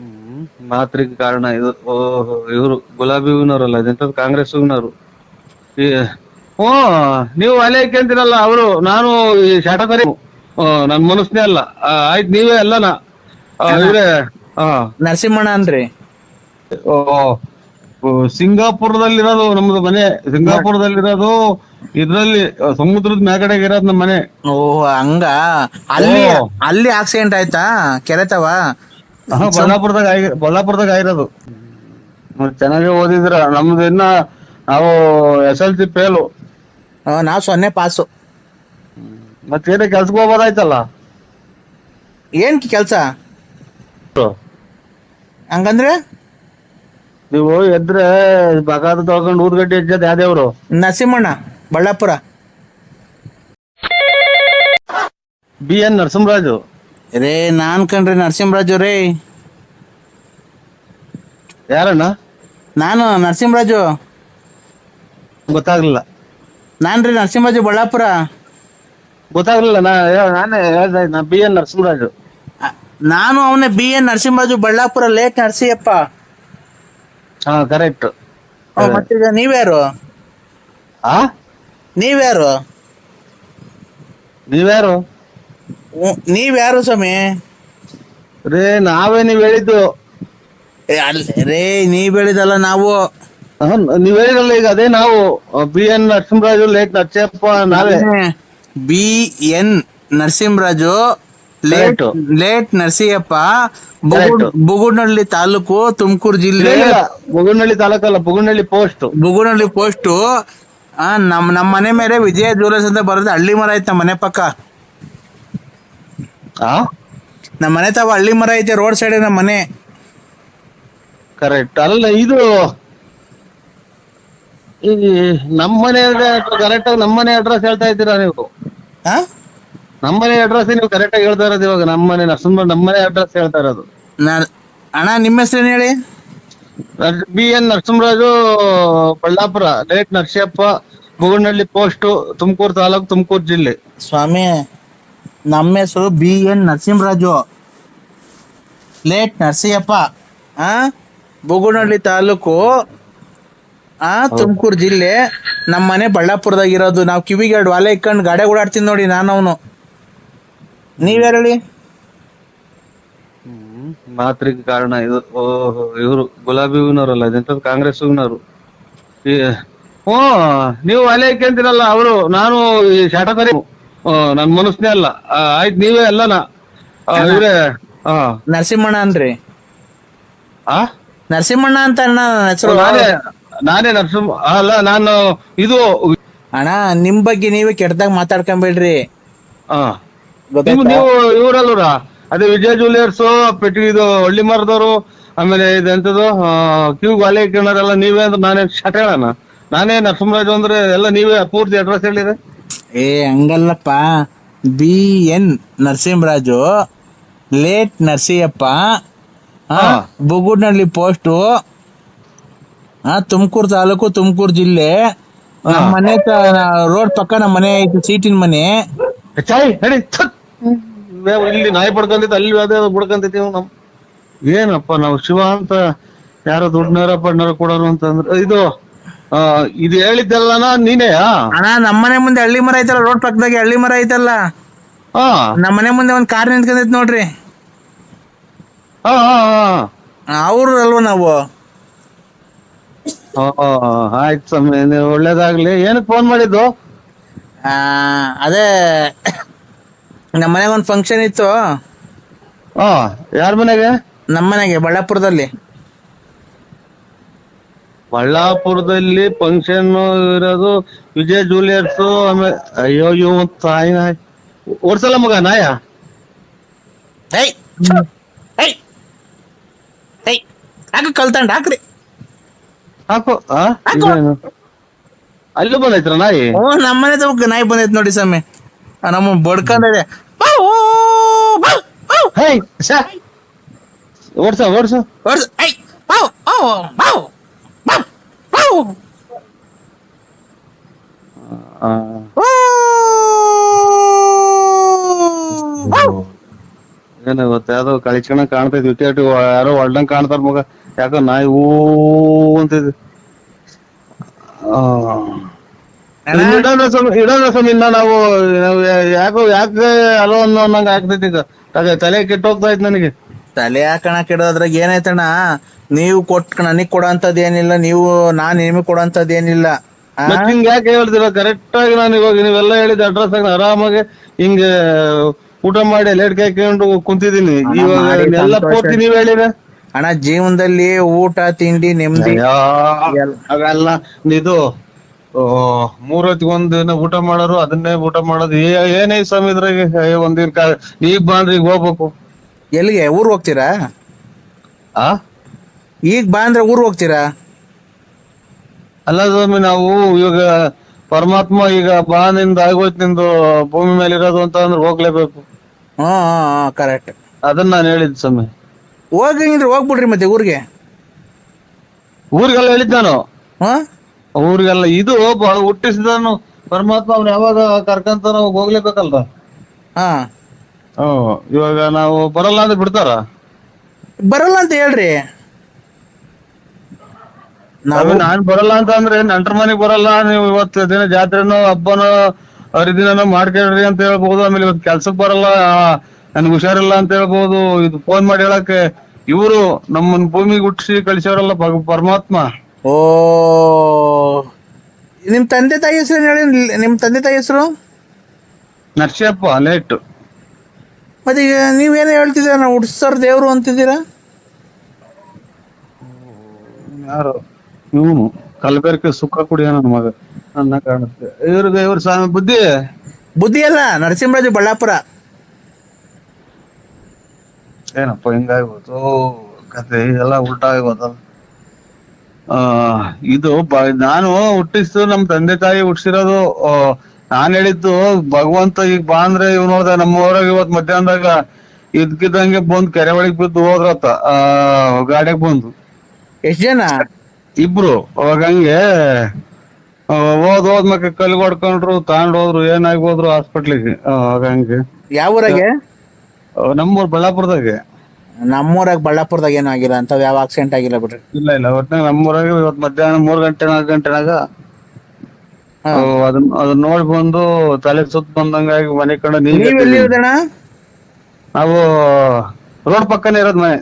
ಹ್ಮ್ ಮಾತ್ರಿಗೆ ಕಾರಣ ಇದು. ಓಹೋ ಇವರು ಗುಲಾಬಿ ಹೂವಿನವರಲ್ಲ ಇದೆಂತದ್ದು ಕಾಂಗ್ರೆಸ್ ಹೂವಿನವರು. ಹ್ಞೂ ನೀವು ಅಲೆ ಹಾಕ್ಯಂತೀರಲ್ಲ ಅವರು ನಾನು ಈ ಶಾಟಕರಿ ನನ್ ಮನಸ್ನೇ ಅಲ್ಲ. ಆಯ್ತು ನೀವೇ ಅಲ್ಲನ. ಇವ್ರೆ ನರಸಿಂಹಣ್ಣ ಅನ್ರಿ ಓ, ಸಿಂಗಾಪುರದಲ್ಲಿ ಸಿಂಗಾಪುರದಲ್ಲಿರೋದು ನಮ್ದು ಮನೆ. ಸಿಂಗಾಪುರದಲ್ಲಿರೋದು ಇದ್ರಲ್ಲಿ ಸಮುದ್ರದ ಮ್ಯಾಗಡೆಗೆ ಇರೋದು ನಮ್ಮ ಮನೆ. ಓಹ್ ಹಂಗ? ಅಲ್ಲಿ ಅಲ್ಲಿ ಆಕ್ಸಿಡೆಂಟ್ ಆಯ್ತಾ? ಕೆರೆತವ? ಹಾ, ಬಳ್ಳಾಪುರದಾಗ ಆಗಿ ಬಳ್ಳಾಪುರದಾಗ ಆಗಿರೋದು. ಚೆನ್ನಾಗಿ ಓದಿದ್ರ ನಮ್ದು ಇನ್ನ ನಾವು ಎಸ್ ಎಲ್ ಸಿ ಫೇಲು ನಾ ನಾವ್ ಸೊನ್ನೆ ಪಾಸು ಮತ್ತೇನೇ ಕೆಲ್ಸಕ್ಕೆ ಹೋಗ್ಬೋದಾಯ್ತಲ್ಲ? ಏನ್ ಕೆಲ್ಸ? ಹಂಗಂದ್ರೆ? ನೀವು ಎದ್ರೆ ಬಗಾದ ತೊಳ್ಕೊಂಡು ಊದ್ಗಡ್ಡೆ ಹೆಚ್ಚದ ಯಾವ್ದೇವ್ರು ನರಸಿಂಹಣ್ಣ ಬಳ್ಳಾಪುರ. B N Narasimharaju. ರೇ ನಾನ್ ಕಣ್ರಿ ನರಸಿಂಹರಾಜು ರೇ. ಯಾರಣ್ಣ? ನಾನು ನರಸಿಂಹರಾಜು. ಗೊತ್ತಾಗ್ಲಿಲ್ಲ. ನಾನ್ ರೀ ನರಸಿಂಹರಾಜು ಬಳ್ಳಾಪುರ. ಗೊತ್ತಾಗ್ಲಿಲ್ಲ ನಾ ಹೇಳ್- ನಾನೇ ಹೇಳ್ದೆ ನಾ ಬಿ ಎನ್ ನರಸಿಂಹರಾಜು. ನಾನು ಅವನೇ B N Narasimharaju Ballapura late Narasiyappa. ಹಾ ಕರೆಕ್ಟ್. ಮತ್ತೀಗ ನೀವ್ಯಾರು? ಆ? ನೀವ್ಯಾರು? ನೀವ್ಯಾರು? ನೀವ್ಯಾರು ಸ್ವಾಮಿ? ರೇ ನಾವೇ ನೀವ್ ಹೇಳಿದ್ದು. ಏ, ಅಲ್- ರೇ ನೀವ್ ಹೇಳಿದಲ್ಲ ನಾವು. ನೀವ್ ಹೇಳಿದಲ್ಲ ಈಗ ಅದೇ ನಾವು. B N Narasimharaju late Narasappa ನಾವೇ. B N Narasimharaju late. Late Narasiyappa Bugudnahalli taluk Tumakuru ಜಿಲ್ಲೆ. ಬುಗುನಹಳ್ಳಿ ತಾಲೂಕಲ್ಲ ಬುಗುನಹಳ್ಳಿ ಪೋಸ್ಟ್ ಬುಗುನಹಳ್ಳಿ ಪೋಸ್ಟು ಆ ನಮ್ ನಮ್ಮ ಮನೆ ಮೇಲೆ ವಿಜಯ ಜ್ಯುವೆಲರ್ಸ್ ಅಂತ ಬರೋದು ಹಳ್ಳಿ ಮರ ಐತೆ ನಮ್ಮ ಮನೆ ಪಕ್ಕ. ಆ? ನಮ್ಮ ಮನೆ ತಾವ ಹಳ್ಳಿ ಮರ ಐತೆ ರೋಡ್ ಸೈಡ್ ನಮ್ಮ ಮನೆ. ಕರೆಕ್ಟ್ ಅಲ್ಲ ಇದು ಈ ನಮ್ಮನೆ ಕರೆಕ್ಟ್ ಆಗಿ ನಮ್ಮನೆ ಅಡ್ರೆಸ್ ಹೇಳ್ತಾ ಇದ್ದೀರಾ ನೀವು? ಆ? ನಮ್ಮನೆ ಅಡ್ರೆಸ್ ನೀವು ಕರೆಕ್ಟ್ ಆಗಿ ಹೇಳ್ತಾ ಇರೋದು ಇವಾಗ ನಮ್ಮನೆ ನರಸಿಂಹ ನಮ್ಮನೆ ಅಡ್ರೆಸ್ ಹೇಳ್ತಾ ಇರೋದು. ನಾ- ಅಣ್ಣ ನಿಮ್ಮ ಹೆಸರೇನು ಹೇಳಿ? B N Narasimharaju Ballapura late Narasiyappa Bugunahalli post Tumakuru taluk Tumakuru ಜಿಲ್ಲೆ. ಸ್ವಾಮಿ ನಮ್ಮ ಹೆಸರು B N Narasimharaju. Late Narasimhappa. ಆ? ಬುಗುನಹಳ್ಳಿ ತಾಲೂಕು, ಆ, ತುಮಕೂರು ಜಿಲ್ಲೆ. ನಮ್ಮ ಮನೆ ಬಳ್ಳಾಪುರದಾಗ ಇರೋದು ನಾವು ಕಿವಿಗೆ ಎರಡು ವಾಲೆ ಇಕ್ಕೊಂಡು ಗಾಡಿ ಓಡಾಡ್ತೀನಿ ನೋಡಿ ನಾನವನು. ನೀವ್ಯಾರು ಹೇಳಿ ಕಾರಣ ಇದು. ಇವರು ಗುಲಾಬಿ ಹೂವಿನವರಲ್ಲ ಕಾಂಗ್ರೆಸ್ ಹೂವಿನವರು ಹ್ಞೂ ನೀವು ಅಲೆ ಇಕ್ಕಂತೀರಲ್ಲ ಅವರು. ನಾನು ಶಾಟಕರಿ ನನ್ ಮನಸ್ನೇ ಅಲ್ಲ. ಆಯ್ತು ನೀವೇ ಅಲ್ಲನ? ಇವ್ರೆ ಹಾ ನರಸಿಂಹಣ್ಣ ಅನ್ರಿ ಆ? ನರಸಿಂಹಣ್ಣ ಅಂತ ಅಣ್ಣ ಹೆಸರು. ನಾನೇ ನಾನೇ ನರಸಿಂಹ ಅಲ್ಲ ನಾನು ಇದು ಅಣ್ಣ ನಿಮ್ ಬಗ್ಗೆ ನೀವೇ ಕೆಟ್ಟದಾಗ ಮಾತಾಡ್ಕೊಂಬೇಡ್ರಿ. ನೀವು ನೀವು ಅದೇ ವಿಜಯ ಜ್ಯುವೆಲರ್ಸ್ ಪೆಟ್ಟಿ ಇದು ಹಳ್ಳಿ ಮರದವರು ಆಮೇಲೆ ಇದೆಂತದು ಕ್ಯೂ ವಾಲೆ ಕಿಣರೆಲ್ಲ ನೀವೇ ಅಂದ್ರೆ ನಾನೇ ಶಟ ಹೇಳಣ್ಣ ನಾನೇ ನರಸಿಂಹರಾಜು ಅಂದ್ರೆ ಎಲ್ಲ ನೀವೇ ಪೂರ್ತಿ ಅಡ್ರೆಸ್ ಹೇಳಿದ್ರೆ ಏ ಹಂಗಲ್ಲಪ್ಪ. B N Narasimharaju late Narasiyappa ಹಾ. ಬುಗುಡ್ನಹಳ್ಳಿ ಪೋಸ್ಟು ಆ ತುಮಕೂರು ತಾಲೂಕು ತುಮಕೂರು ಜಿಲ್ಲೆ ನಮ್ಮ ಮನೆ ರೋಡ್ ಪಕ್ಕ ನಮ್ಮ ಮನೆ ಐತಿ ಸೀಟಿನ ಮನೆ. ಚಾಯ್ ಇಲ್ಲಿ ನಾಯಿ ಅಲ್ಲಿ ಅದೇ ನಮ್ ಏನಪ್ಪ ನಾವು ಶಿವ ಅಂತ ಯಾರೋ ದುಡ್ಡನರ ಪಡ್ನಾರ ಕೊಡೋರು ಅಂತಂದ್ರೆ ಇದು ಇದು ಹೇಳಿದ್ದೆಲ್ಲ ನೀನೇ ಅಣ್ಣ ನಮ್ಮನೆ ಮುಂದೆ ಹಳ್ಳಿ ಮರ ಐತಲ್ಲ ರೋಡ್ ಪಕ್ಕದಾಗೆ ಹಳ್ಳಿ ಮರ ಐತಲ್ಲ? ಹಾ ನಮ್ಮ ಮನೆ ಮುಂದೆ ಒಂದ್ ಕಾರ್ ನಿಂತ್ಕೊಂಡೈತ್ ನೋಡ್ರಿ. ಅವ್ರು ಅಲ್ವಾ ನಾವು? ಹಾ ಆಯ್ತು ಸ್ವಾಮಿ ನೀವು ಒಳ್ಳೇದಾಗ್ಲಿ. ಏನಕ್ಕೆ ಫೋನ್ ಮಾಡಿದ್ದು? ಅದೇ ನಮ್ಮ ಮನೆಗೆ ಒಂದು ಫಂಕ್ಷನ್ ಇತ್ತು. ಯಾರ ಮನೆಗೆ? ನಮ್ಮ ಮನೆಗೆ ಬಳ್ಳಾಪುರದಲ್ಲಿ. ಬಳ್ಳಾಪುರದಲ್ಲಿ ಫಂಕ್ಷನ್ ಇರೋದು ವಿಜಯ್ ಜೂಲಿಯರ್ಸ್ ಆಮೇಲೆ ಅಯ್ಯೋ ಯೋ ತಾಯಿ ನಾಯ್. ಓಡ್ಸಲ್ಲ ಮಗ ನಾಯ? ಹಾಕು ಕಲ್ತಂಡ್ ಹಾಕ್ರಿ. ಹಾಕು. ಅಲ್ಲೂ ಬಂದೈತ್ರ ನಾಯಿ? ಓ ನಮ್ಮ ಮನೆ ತಗ ನಾಯಿ ಬಂದೈತ್ ನೋಡಿ ಸ್ವಾಮಿ. ನಮ್ಮ ಬಡ್ಕೊಂಡಿದೆ ಓಡ್ಸ. ಓಡ್ಸ. ಓಡ್ಸ ಓ ಓ ಓ. ಏನ ಇವತ್ತು ಯಾವ್ದೋ ಕಳಿಸ್ಕೊಂಡ ಕಾಣ್ತೈತಿ ವಿಕೆಟ್ ಯಾರೋ ಒಳ್ಳಂಗ್ ಕಾಣ್ತಾರ ಮಗ. ಯಾಕೋ ನಾಯಿ ಊ ಅಣ್ಣ? ಇಡೋಣ ಸ್ವಾಮಿ ಇಡೋಣ ಸ್ವಾಮಿ ಇನ್ನ ನಾವು ನಾವು ಯಾಕೋ ಯಾಕೆ ಅಲೋ ಅನ್ನೋ ಅನ್ನಂಗ ಆಗ್ತೈತಿ ಈಗ. ತಲೆ ಕೆಟ್ಟೋಗ್ತಾ ಇತ್ತು ನನಗೆ. ತಲೆ ಹಾಕಣ ಕೆಡೋದ್ರಾಗ ಏನಾಯ್ತಣ್ಣ? ನೀವು ಕೊಟ್ ನನಗ್ ಕೊಡೋಂಥದ್ದು ಏನಿಲ್ಲ ನೀವು ನಾನ್ ನಿಮಗ್ ಕೊಡೋಂಥದ್ದು ಏನಿಲ್ಲ ಆ? ಮತ್ ಹಿಂಗ್ ಯಾಕೆ ಹೇಳ್ತೀರ? ಕರೆಕ್ಟ್ ಆಗಿ ನಾನು ಇವಾಗ ನೀವೆಲ್ಲ ಹೇಳಿದ ಅಡ್ರೆಸ್ ಆಗಿ ಆರಾಮಾಗಿ ಹಿಂಗ ಊಟ ಮಾಡಿ ಲೇಟ್ ಕಾಯ್ಕೊಂಡು ಕುಂತಿದೀನಿ ಇವಾಗ ಮಾಡಿ ಎಲ್ಲ ಸಂತೋಷ. ಪೂರ್ತಿ ನೀವ್ ಹೇಳಿದ ಅಣ್ಣ ಜೀವನದಲ್ಲಿ ಊಟ ತಿಂಡಿ ನೆಮ್ಮದಿ. ಅವೆಲ್ಲ ಇದು ಓ, ಮೂರ್ ಹೊತ್ತಿಗೆ ಒಂದ್ ದಿನ ಊಟ ಮಾಡೋರು ಅದನ್ನೇ ಊಟ ಮಾಡೋದು. ಏ- ಏನೇ ಸ್ವಾಮಿ ಇದ್ರಾಗೆ ಏ, ಒಂದಿನ ಕಾ ಈಗ ಬಂದ್ರೆ ಈಗ ಹೋಗ್ಬೇಕು. ಎಲ್ಲಿಗೆ ಊರ್ ಹೋಗ್ತೀರಾ? ಆ? ಈಗ ಬಾ ಅಂದ್ರೆ ಊರ್ ಹೋಗ್ತೀರಾ? ಅಲ್ಲ ಸ್ವಾಮಿ ನಾವು ಇವಾಗ ಪರಮಾತ್ಮ ಈಗ ಬಾ ನಿಂದ ಆಗೋಯ್ತು ನಿಂದು ಭೂಮಿ ಮೇಲೆ ಇರೋದು ಅಂತ ಅಂದ್ರೆ ಹೋಗ್ಲೇಬೇಕು. ಹಾ ಕರೆಕ್ಟ್ ಅದನ್ನ ನಾನು ಹೇಳಿದ್ ಸ್ವಾಮಿ. ಹೋಗಂಗಿದ್ರೆ ಹೋಗ್ಬಿಡ್ರಿ ಮತ್ತೆ ಊರಿಗೆ. ಊರಿಗೆಲ್ಲ ಹೇಳಿದ್ ನಾನು. ಊರಿಗೆಲ್ಲ ಇದು ಬಹಳ ಹುಟ್ಟಿಸಿದನು ಪರಮಾತ್ಮ ಅವ್ನ ಯಾವಾಗ ಕರ್ಕಂತ ನಾವು ಹೋಗ್ಲೇಬೇಕಲ್ರ? ಹಾ. ಹ್ಮ್ ಇವಾಗ ನಾವು ಬರಲ್ಲ ಅಂದ್ರೆ ಬಿಡ್ತಾರ? ಬರಲ್ಲ ಅಂತ ಹೇಳ್ರಿ. ನಾವು ನಾನ್ ಬರಲ್ಲ ಅಂತ ಅಂದ್ರೆ ನಂಟ್ರ ಮನೆಗ್ ಬರಲ್ಲ ನೀವು ಇವತ್ತು ದಿನ ಜಾತ್ರೆನೋ ಹಬ್ಬನೋ ಹರಿದಿನನೋ ಮಾಡ್ಕೊಳ್ರಿ ಅಂತ ಹೇಳ್ಬಹುದು ಆಮೇಲೆ ಇವತ್ತು ಕೆಲ್ಸಕ್ ಬರಲ್ಲ ನನ್ಗೆ ಹುಷಾರಿಲ್ಲ ಅಂತ ಹೇಳ್ಬಹುದು ಇದು ಫೋನ್ ಮಾಡಿ ಹೇಳಕ್ಕೆ ಇವರು ನಮ್ಮನ್ ಭೂಮಿಗೆ ಹುಟ್ಟಿಸಿ ಕಳಿಸೋರಲ್ಲ ಪರಮಾತ್ಮ. ಓ ನಿಮ್ ತಂದೆ ತಾಯಿ ಹೆಸರು ಹೇಳಿ ನಿಮ್ ತಂದೆ ತಾಯಿ ಹೆಸರು? ನರ್ಸಿಯಪ್ಪ ಲೇಟ್. ಮತ್ತೆ ಈಗ ನೀವೇನು ಹೇಳ್ತಿದ್ದೀರಾ ನಾವು ಹುಡ್ಸೋರ್ ದೇವ್ರು ಅಂತಿದ್ದೀರಾ? ಯಾರು? ಇವನು ಕಲಬೆರಕೆ ಸುಖ ಕುಡಿಯ ನನ್ನ ಮಗ. ನನ್ನ ಕಾಣುತ್ತೆ ಇವ್ರಿಗೆ ಇವ್ರ ಸ್ವಾಮಿ ಬುದ್ಧಿ? ಬುದ್ಧಿ ಅಲ್ಲ ನರಸಿಂಹರಾಜು ಬಳ್ಳಾಪುರ. ಏನಪ್ಪ ಹಿಂಗಾಗ್ಬೋದು ಕತೆ ಎಲ್ಲ ಉಲ್ಟಾ ಆಗ್ಬೋದ ಆ ಇದು ಬ- ನಾನು ಹುಟ್ಟಿಸ್ತು ನಮ್ ತಂದೆ ತಾಯಿ ಹುಟ್ಟಿಸಿರೋದು ನಾನ್ ಹೇಳಿದ್ದು ಭಗವಂತ ಈಗ ಬಾ ಅಂದ್ರೆ ಇವ್ ನೋಡ್ದೆ ನಮ್ಮ ಊರಾಗ ಇವತ್ ಮಧ್ಯಾಹ್ನದಾಗ ಇದ್ಕಿದ್ದಂಗೆ ಬಂದ್ ಕೆರೆ ಒಳಗ್ ಬಿದ್ದು ಹೋದ್ರತ್ತ. ಆ ಗಾಡಿಯಾಗ ಬಂದು. ಎಷ್ಟ್ ಜನ? ಇಬ್ರು. ಅವಾಗ ಹಂಗೆ ಹೋದ್ ಹೋದ್ ಮಕ್ಕ ಕಲ್ ಹೊಡ್ಕೊಂಡ್ರು ತಾಂಡ್ ಹೋದ್ರು ಏನಾಗಿ ಹೋದ್ರು ಹಾಸ್ಪಿಟ್ಲಿಗೆ. ಅವಾಗ ಹಂಗೆ. ಯಾವ ಊರಾಗೆ? ಆ, ನಮ್ಮೂರ್ ಬಳ್ಳಾಪುರದಾಗ. ನಮ್ಮೂರಾಗ ಬಳ್ಳಾಪುರದಾಗ ಏನಾಗಿಲ್ಲ ಆಗಿಲ್ಲ ಅಂತ ಯಾವ ಆಕ್ಸಿಡೆಂಟ್ ಆಗಿಲ್ಲ ಬಿಡ್ರಿ. ಇಲ್ಲ ಇಲ್ಲ ಒಟ್ನಾಗ ನಮ್ಮೂರಾಗ ಇವತ್ ಮಧ್ಯಾಹ್ನ ಮೂರ್ ಗಂಟೆ ನಾಲ್ಕು ಗಂಟೆನಾಗ ಹಾ. ಆ, ಅದನ್ನ ಅದನ್ನ ನೋಡಿ ಬಂದು ತಲೆ ಸುತ್ತ ಬಂದಂಗಾಗಿ ಮನೆ ಕಡೆ ನೀವು ನೀವ್ ಎಲ್ಲಿ ಇರೋದಣ್ಣ? ನಾವು ರೋಡ್ ಪಕ್ಕನೇ ಇರೋದ್ ಮನೆ.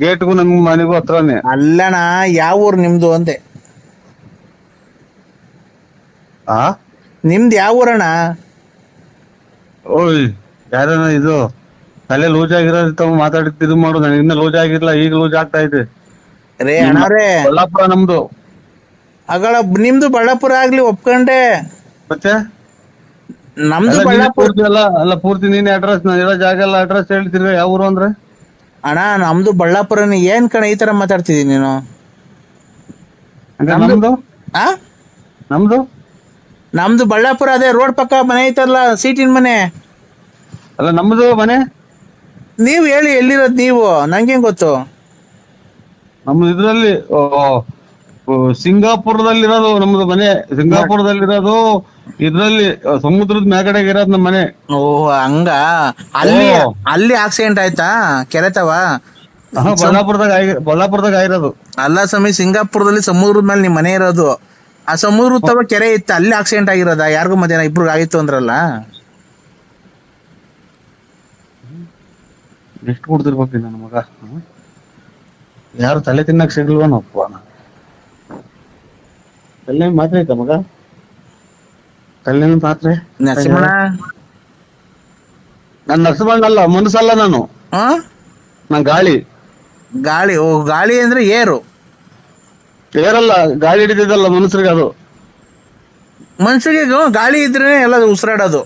ಗೇಟ್ಗೂ ನಮ್ ಮನೆಗೂ ಹತ್ರನೇ. ಅಲ್ಲಣ್ಣ ಯಾವ ಊರು ನಿಮ್ದು ಅಂದೆ? ಆ? ನಿಮ್ದು ಯಾವ ಊರಣ್ಣ? ಓಯ್ ಯಾರನ ಇದು? ತಲೆ ಲೂಸ್ ಆಗಿರೋದು ಮಾತಾಡಿದ್ ಇದು ಮಾಡು ನನಗೆ ಇನ್ನ ಲೂಸ್ ಆಗಿರ್ಲಿಲ್ಲ ಈಗ ಲೂಸ್ ಆಗ್ತಾ ಇದೆ. ರೇ ಅಣ್ಣವ್ರೆ. ಕೊಲ್ಲಾಪುರ ನಮ್ದು. ಅಗಳ ನಿಮ್ದು ಬಳ್ಳಾಪುರ ಆಗ್ಲಿ ಒಪ್ಕೊಂಡೆ. ಮತ್ತೆ? ನಮ್ದು ನೀನೇ ಬಳ್ಳಾಪುರ. ಪೂರ್ತಿ ಎಲ್ಲ ಪೂರ್ತಿ ನೀನೆ ಅಡ್ರೆಸ್ ನಾನು ಇರೋ ಜಾಗ ಎಲ್ಲ ಅಡ್ರೆಸ್ ಹೇಳ್ತಿರ್ಗ ಯಾವ ಊರು ಅಂದ್ರೆ? ಅಣ್ಣ ನಮ್ದು ಬಳ್ಳಾಪುರ ಏನ್ ಕಣ ಈ ತರ ಮಾತಾಡ್ತಿದೀನಿ ನೀನು? ನಮ್ದು- ನಮ್ದು? ಆ? ನಮ್ದು? ನಮ್ದು ಬಳ್ಳಾಪುರ ಅದೇ ರೋಡ್ ಪಕ್ಕ ಮನೆ ಐತಲ್ಲ ಸೀಟಿನ ಮನೆ. ಅಲ್ಲ ನಮ್ದು ಮನೆ? ನೀವ್ ಹೇಳಿ ಎಲ್ಲಿರೋದ್ ನೀವು? ನಂಗೇನ್ ಗೊತ್ತು? ನಮ್ದು ಇದ್ರಲ್ಲಿ ಓ, ಓ, ಸಿಂಗಾಪುರದಲ್ಲಿರೋದು ನಮ್ದು ಮನೆ. ಸಿಂಗಾಪುರದಲ್ಲಿರೋದು ಇದ್ರಲ್ಲಿ ಸಮುದ್ರದ ಮ್ಯಾಗಡೆಗೆ ಇರೋದು ನಮ್ಮ ಮನೆ. ಓಹ್ ಹಂಗ? ಅಲ್ಲಿ ಓ. ಅಲ್ಲಿ ಆಕ್ಸಿಡೆಂಟ್ ಆಯ್ತಾ? ಕೆರೆತವ? ಆಹಾ, ಬಳ್ಳಾಪುರದಾಗ ಆಗಿ ಬಳ್ಳಾಪುರದಾಗ ಆಗಿರೋದು. ಅಲ್ಲ ಸ್ವಾಮಿ ಸಿಂಗಾಪುರದಲ್ಲಿ ಸಮುದ್ರದ ಮೇಲೆ ನಿಮ್ ಮನೆ ಇರೋದು. ಆ ಸಮುದ್ರ ತವ ಕೆರೆ ಇತ್ತು? ಅಲ್ಲಿ ಆಕ್ಸಿಡೆಂಟ್ ಆಗಿರೋದಾ? ಯಾರಿಗೂ ಮಧ್ಯಾಹ್ನ ಇಬ್ರು ಆಗಿತ್ತು ಅಂದ್ರಲ್ಲ? ಎಷ್ಟು ಕೊಡ್ತಿರ್ಬೇಕು ನನ್ನ ಮಗ? ಹ್ಮ್? ಯಾರು ತಲೆ ತಿನ್ನಕ್ ಸಿಗ್ಲ್ವನಪ್ಪ ತಲೆ ಮಾತ್ರ ಐತ ಮಗ? ತಲೆ ಮಾತ್ರೆ ನರಸಿಂಹಣ್ಣ. ನಾನು ನರಸಬಣ್ಣಲ್ಲ ಮನಸ್ಸಲ್ಲ ನಾನು. ನನ್ ನಾನ್ ಗಾಳಿ. ಗಾಳಿ ಓ ಗಾಳಿ ಅಂದ್ರೆ ಏರು. ಏರಲ್ಲ ಗಾಳಿ ಹಿಡಿದಿದ್ದಲ್ಲ ಮನುಷ್ಯರಿಗೆ ಅದು. ಮನುಷ್ಯರಿಗೆ ಗಾಳಿ ಇದ್ರೆ ಎಲ್ಲ ಉಸಿರಾಡೋದು.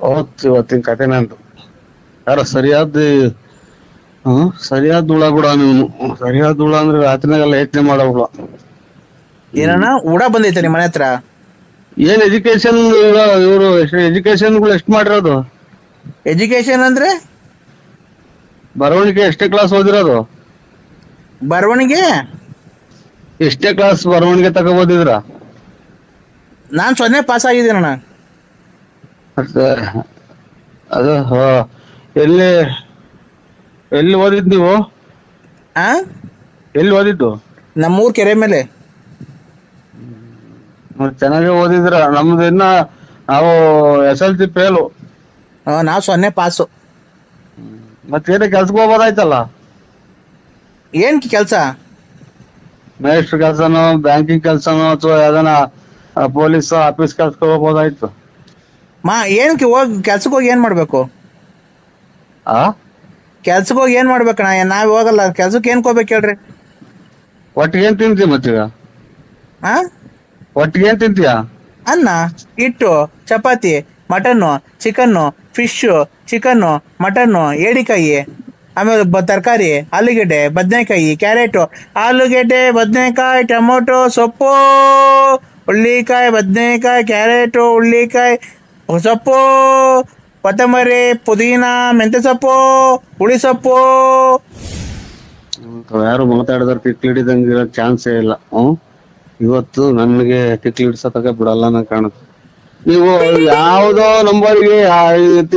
ಓತ್ ಇವತ್ತಿನ ಕತೆ ನಂದು. ಯಾರ ಸರಿಯಾದ ಹ್ಮ್? ಸರಿಯಾದ ಹುಳ ಬಿಡ ನೀವು ಸರಿಯಾದ ಹುಳ ಅಂದ್ರೆ ರಾತ್ರಿನಾಗೆಲ್ಲ ಯೋಚನೆ ಮಾಡೋ ಹುಳ ಏನಣ್ಣ? ಉಡ ಬಂದೈತೆ ನಿಮ್ಮ ಮನೆ ಹತ್ರ? ಏನ್ ಎಜುಕೇಶನ್ ಇವರು ಎಜುಕೇಶನ್ಗಳು ಎಷ್ಟು ಮಾಡಿರೋದು? ಎಜುಕೇಶನ್ ಅಂದ್ರೆ? ಬರವಣಿಗೆ ಎಷ್ಟೇ ಕ್ಲಾಸ್ ಓದಿರೋದು? ಬರವಣಿಗೆ? ಎಷ್ಟೇ ಕ್ಲಾಸ್ ಬರವಣಿಗೆ ತಗೋಬೋದಿದ್ರ ನಾನ್ ಸೊನ್ನೆ ಪಾಸ್ ಆಗಿದ್ದೀನಣ್ಣ. ಮತ್ತೆ ಅದು ಎಲ್ಲಿ ಎಲ್ಲಿ ಓದಿದ್ ನೀವು? ಆ? ಎಲ್ಲಿ ಓದಿದ್ದು? ನಮ್ಮೂರ್ ಕೆರೆ ಮೇಲೆ. ಮತ್ತೆ ಚೆನ್ನಾಗಿ ಓದಿದ್ರ? ನಮ್ದು ಇನ್ನ ನಾವು ಎಸ್ ಎಲ್ ಸಿ ಫೇಲು. ಆ, ನಾವ್ ಸೊನ್ನೆ ಪಾಸು. ಮತ್ತೇನ ಕೆಲ್ಸಕ್ಕೆ ಹೋಗ್ಬೋದಾಯ್ತಲ್ಲ ಏನ್ ಕೆಲ್ಸ? ಮೇಸ್ಟ್ರ್ ಕೆಲ್ಸನೋ ಬ್ಯಾಂಕಿಂಗ್ ಕೆಲ್ಸನೋ ಅಥವಾ ಯಾವ್ದನ ಪೊಲೀಸ್ ಆಫೀಸ್ ಕೆಲ್ಸಕ್ಕೆ ಹೋಗ್ಬೋದಾಯ್ತು? ಮಾ ಏನ್ ಹೋಗಿ ಹೋಗ್ ಕೆಲ್ಸಕ್ಕೆ ಹೋಗಿ ಏನ್ ಮಾಡ್ಬೇಕು? ಆ? ಕೆಲ್ಸಕ್ಕೆ ಹೋಗಿ ಏನ್ ಮಾಡ್ಬೇಕಣ್ಣ ನಾವ್ ಹೋಗಲ್ಲ ಕೆಲ್ಸಕ್ಕೆ ಏನ್ ಕೋಬೇಕು ಹೇಳ್ರಿ. ಒಟ್ಟಿಗೆ ಏನ್ ತಿಂತೀಯ ಮತ್ತೀಗ ಒಟ್ಟಿಗೆ ಏನ್ ತಿಂತೀಯ? ಅನ್ನ ಹಿಟ್ಟು chapati mutton chicken fish chicken mutton ಏಡಿಕಾಯಿ ಆಮೇಲೆ ಬ ತರಕಾರಿ ಆಲೂಗಡ್ಡೆ ಬದನೆಕಾಯಿ ಕ್ಯಾರೆಟು ಆಲೂಗಡ್ಡೆ ಬದನೆಕಾಯಿ ಟೊಮೊಟೊ ಸೊಪ್ಪು ಹುಳ್ಳಿಕಾಯಿ ಬದನೆಕಾಯಿ ಕ್ಯಾರೆಟು ಹುಳ್ಳಿಕಾಯಿ ಸೊಪ್ಪು ಕೊತ್ತಂಬರಿ ಪುದೀನ ಮೆಂತೆ ಸೊಪ್ಪು ಹುಳಿ ಸೊಪ್ಪು. ಯಾರು ಮಾತಾಡಿದ್ರೆ ಕಿಕ್ಲಿ ಹಿಡಿದಂಗ ಇರೋ ಚಾನ್ಸೇ ಇಲ್ಲ. ಹ್ಮ್? ಇವತ್ತು ನನಗೆ ಕಿಕ್ಲಿ ಹಿಡ್ಸತಕ ಬಿಡಲ್ಲ ನಾ ಕಾಣುತ್ತೆ. ನೀವು ಯಾವ್ದೋ ನಂಬರ್ಗೆ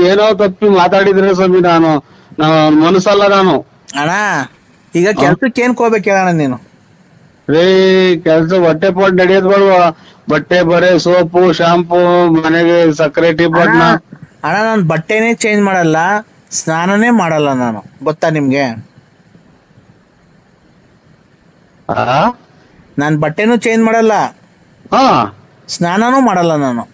ಏನೋ ತಪ್ಪಿ ಮಾತಾಡಿದ್ರೆ ಸ್ವಾಮಿ ನಾನು ನಾನು ಮನಸ್ಸಲ್ಲ ನಾನು. ಅಣ್ಣ ಈಗ ಕೆಲ್ಸಕ್ಕೆ ಏನ್ ಕೋಬೇಕು ಹೇಳಣ್ಣ ನೀನು? ರೇ ಕೆಲ್ಸ ಹೊಟ್ಟೆ ಪಾಟ್ ನಡೆಯೋದ್ ಬಡವ? ಬಟ್ಟೆ ಬರೆ ಸೋಪು ಶಾಂಪು ಮನೆಗೆ ಸಕ್ಕರೆ ಟೀ ಅಣ್ಣ ನಾನು ಬಟ್ಟೆನೇ ಚೇಂಜ್ ಮಾಡಲ್ಲ ಸ್ನಾನನೇ ಮಾಡಲ್ಲ ನಾನು. ಗೊತ್ತಾ ನಿಮ್ಗೆ? ಆ? ನಾನು ಬಟ್ಟೆನೂ ಚೇಂಜ್ ಮಾಡಲ್ಲ ಸ್ನಾನನೂ ಮಾಡಲ್ಲ ನಾನು.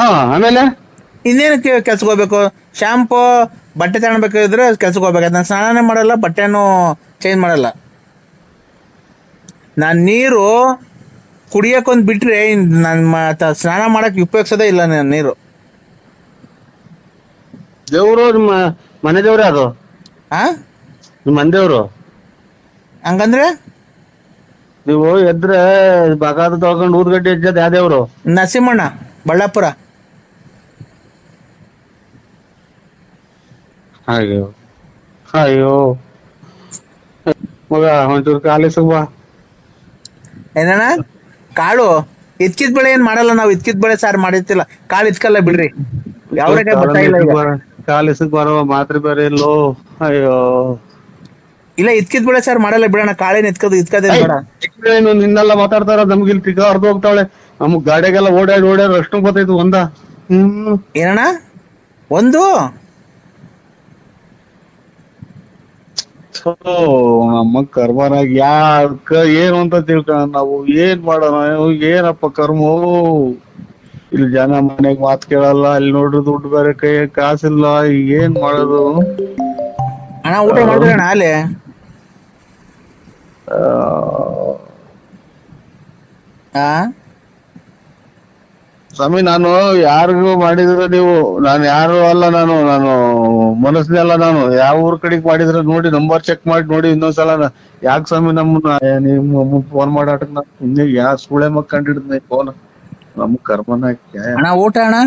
ಆಮೇಲೆ? ಇನ್ನೇನು ಕೆಲ್ಸಕ್ಕೆ ಹೋಗ್ಬೇಕು? ಶಾಂಪು ಬಟ್ಟೆ ತಗೊಳ್ಬೇಕಿದ್ರೆ ಕೆಲ್ಸಕ್ಕೆ ಹೋಗ್ಬೇಕು. ನಾನು ಸ್ನಾನನೇ ಮಾಡಲ್ಲ ಬಟ್ಟೆನೂ ಚೇಂಜ್ ಮಾಡಲ್ಲ. ನಾನು ನೀರು ಕುಡಿಯಕ್ಕೊಂದು ಬಿಟ್ರೆ ನಾನು ಸ್ನಾನ ಮಾಡಕ್ ಉಪಯೋಗಿಸೋದೇ ಇಲ್ಲ ನಾನು ನೀರು. ದೇವ್ರು ನಿಮ್ಮ ಮನೆ ದೇವ್ರ ಅದು ಆ? ನಿಮ್ಮ ಮನೆ ದೇವ್ರು ಹಂಗಂದ್ರೆ? ನೀವು ಎದ್ರೆ ಬಗಾದ ತೊಳ್ಕೊಂಡು ಊದ್ಗಡ್ಡೆ ಎಜ್ಜದ್ ಯಾವ ದೇವ್ರು? ನರಸಿಂಹಣ್ಣ ಬಳ್ಳಾಪುರ. ಅಯ್ಯೋ ಅಯ್ಯೋ. ಮಗ ಒಂಚೂರು ಕಾಲಿ ಬಾ. ಏನಣ್ಣ? ಕಾಳು ಇದ್ಕಿದ್ ಬೆಳೆ ಏನ್ ಮಾಡಲ್ಲ ನಾವು ಇದ್ಕಿದ್ ಬೆಳೆ ಸಾರ್ ಮಾಡಿರ್ತಿಲ್ಲ. ಕಾಳು ಇದ್ಕಲ್ಲ ಬಿಡ್ರಿ. ಯಾವ್ರಿಗೆ ಬರ್ತಾ ಇಲ್ಲ ಈಗ. ಕಾಲೇಜ್ ಬರೋ ಮಾತ್ರೆ ಬೇರೆ ಇಲ್ಲೋ. ಅಯ್ಯೋ. ಇಲ್ಲ ಇತ್ಕಿದ್ ಬಿಡ ಸರ್ ಮಾಡಲ್ಲ ಬಿಡೋಣ. ಕಾಳೇನ್ ಇದ್ಕದು ಇತ್ಕದ ಬೇಡ. ಏನು ನಿನ್ನೆಲ್ಲ ಮಾತಾಡ್ತಾರ ನಮ್ಗೆ ಇಲ್ಲಿ ಪಿಕ ಹರ್ದು ಹೋಗ್ತಾಳೆ ನಮಗ್ ಗಾಡಿಗೆಲ್ಲ ಓಡಾಡಿ ಓಡಾಡಿ ಅಷ್ಟು ಗೊತ್ತೈತು ಒಂದ. ಹ್ಮ್. ಏನಣ್ಣ? ಒಂದು? ಸೊ ನಮ್ಮ ಕರ್ಮನಾಗ ಯಾಕ ಏನು ಅಂತ ತಿಳ್ಕೊಳ ನಾವು ಏನ್ ಮಾಡೋಣ? ಏನಪ್ಪ ಕರ್ಮ ಇಲ್ಲಿ ಜನ ಮನೆಗ್ ಮಾತ್ ಕೇಳಲ್ಲ ಅಲ್ಲಿ ನೋಡ್ರಿ ದುಡ್ಡು ಬೇರೆ ಕೈ ಕಾಸಿಲ್ಲ ಏನ್ ಮಾಡೋದು? ಅಣ್ಣ ಊಟ ಅಲ್ಲೇ? ಸ್ವಾಮಿ ನಾನು ಯಾರಿಗೂ ಮಾಡಿದ್ರೆ ನೀವು ನಾನು ಯಾರು ಅಲ್ಲ ನಾನು ನಾನು ಮನಸ್ಸಿನಲ್ಲ ಅಲ್ಲ ನಾನು. ಯಾವ ಊರ್ ಕಡೆಗ್ ಮಾಡಿದ್ರೆ ನೋಡಿ ನಂಬರ್ ಚೆಕ್ ಮಾಡಿ ನೋಡಿ ಇನ್ನೊಂದ್ಸಲ ಯಾಕೆ ಸ್ವಾಮಿ ನಮ್ಮನ್ನ ನಿಮ್ ಫೋನ್ ಮಾಡಾಟ ಸುಳೆ ಮಕ್ಕಂಡಿಡ್ದೆ ಫೋನ್ ನಮ್ ಕರ್ಮನ ಅಣ್ಣ ಊಟ ಅಣ್ಣ?